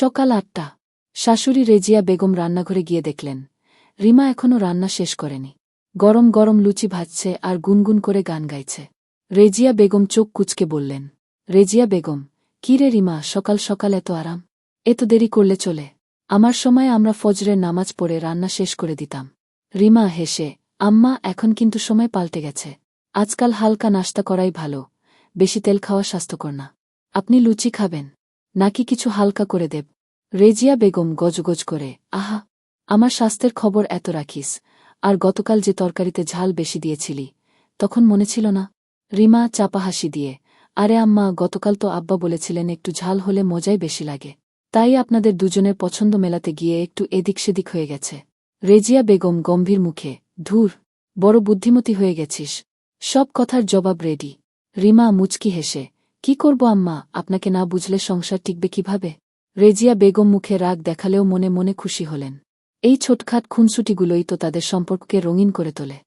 সকাল আটটা, শাশুড়ি রেজিয়া বেগম রান্নাঘরে গিয়ে দেখলেন, রিমা এখনও রান্না শেষ করেনি। গরম গরম লুচি ভাজছে আর গুনগুন করে গান গাইছে। রেজিয়া বেগম চোখ কুচকে বললেন, রেজিয়া বেগম, কি রে রিমা, সকাল সকাল এত আরাম? এত দেরি করলে চলে। আমার সময় আমরা ফজরের নামাজ পড়ে রান্না শেষ করে দিতাম। রিমা হেসে, আম্মা, এখন কিন্তু সময় পাল্টে গেছে। আজকাল হালকা নাস্তা করাই ভালো, বেশি তেল খাওয়া স্বাস্থ্যকর না। আপনি লুচি খাবেন। নাকি কিছু হালকা করে দেব? রেজিয়া বেগম গজগজ করে, আহা, আমার স্বাস্থ্যের খবর এত রাখিস, আর গতকাল যে তরকারিতে ঝাল বেশি দিয়েছিলি, তখন মনে ছিল না? রিমা চাপা হাসি দিয়ে, আরে আম্মা, গতকাল তো আব্বা বলেছিলেন একটু ঝাল হলে মজাই বেশি লাগে। তাই আপনাদের দুজনের পছন্দ মেলাতে গিয়ে একটু এদিক সেদিক হয়ে গেছে। রেজিয়া বেগম গম্ভীর মুখে, ধুর, বড় বুদ্ধিমতী হয়ে গেছিস। সব কথার জবাব রেডি। রিমা মুচকি হেসে কি করব আম্মা? আপনাকে না বুঝলে সংসার টিকবে কীভাবে? রেজিয়া বেগম মুখে রাগ দেখালেও মনে মনে খুশি হলেন। এই ছোটখাট খুনসুটিগুলোই তো তাদের সম্পর্ককে রঙিন করে তোলে।